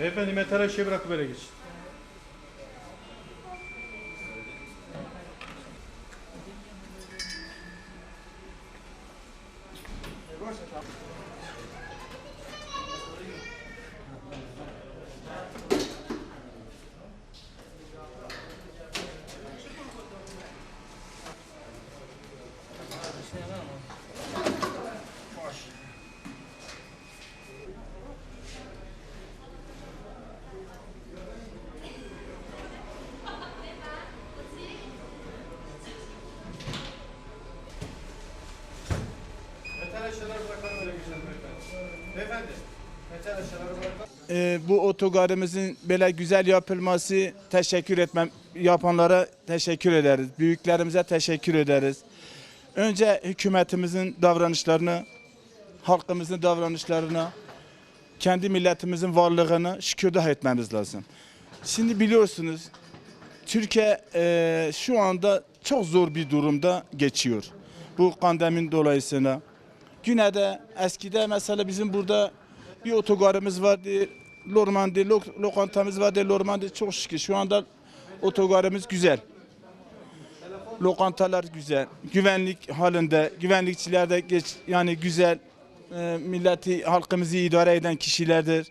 Beyefendi metal eşeği bırakıp böyle geçin. Ee, bu otogarımızın böyle güzel yapılması teşekkür etmem yapanlara teşekkür ederiz. Büyüklerimize teşekkür ederiz. Önce hükümetimizin davranışlarını, halkımızın davranışlarına, kendi milletimizin varlığını şükürdah etmemiz lazım. Şimdi biliyorsunuz Türkiye eee, şu anda çok zor bir durumda geçiyor. Bu pandemin dolayısıyla. Güne'de eskide mesela bizim burada bir otogarımız vardı. Lormandi lok- lokantamız vardı. Lormandi çok şükür şu anda otogarımız güzel. Lokantalar güzel. Güvenlik halinde, güvenlikçiler de geç, yani güzel. e, milleti, halkımızı idare eden kişilerdir.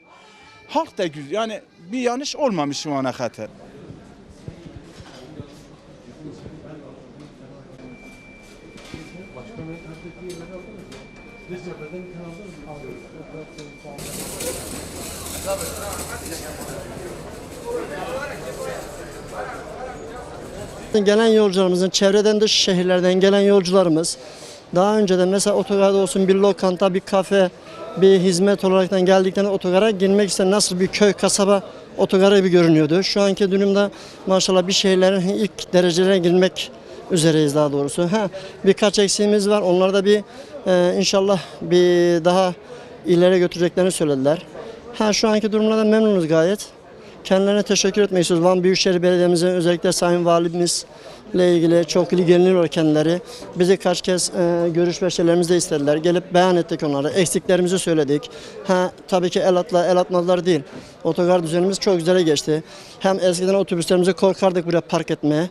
Halk da güzel. Yani bir yanlış olmamış şu ana kadar. Gelen yolcularımızın çevreden dış şehirlerden gelen yolcularımız daha önceden mesela otogarda olsun bir lokanta, bir kafe, bir hizmet olaraktan geldikten otogara girmek isteyen nasıl bir köy, kasaba otogarı gibi görünüyordu. Şu anki durumda maşallah bir şehirlerin ilk derecelere girmek üzereyiz daha doğrusu. Ha, birkaç eksiğimiz var. Onları da bir e, inşallah bir daha ileri götüreceklerini söylediler. Ha, şu anki durumlardan memnunuz gayet. Kendilerine teşekkür etmek istiyoruz. Van Büyükşehir Belediye'mize özellikle Sayın Valimizle ilgili çok ilgileniyor kendileri. Bizi kaç kez e, görüş şeylerimizi de istediler. Gelip beyan ettik onlara. Eksiklerimizi söyledik. Ha, tabii ki el atla, el atmadılar değil. Otogar düzenimiz çok güzel geçti. Hem eskiden otobüslerimizi korkardık buraya park etmeye.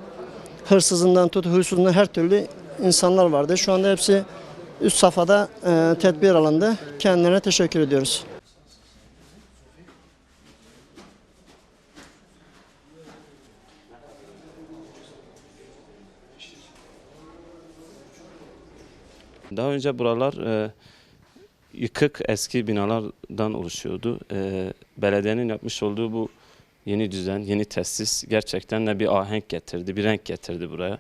Hırsızından tut, huysuzundan her türlü insanlar vardı. Şu anda hepsi üst safhada e, tedbir alındı. Kendilerine teşekkür ediyoruz. Daha önce buralar e, yıkık eski binalardan oluşuyordu. E, belediyenin yapmış olduğu bu yeni düzen, yeni tesis gerçekten de bir ahenk getirdi, bir renk getirdi buraya.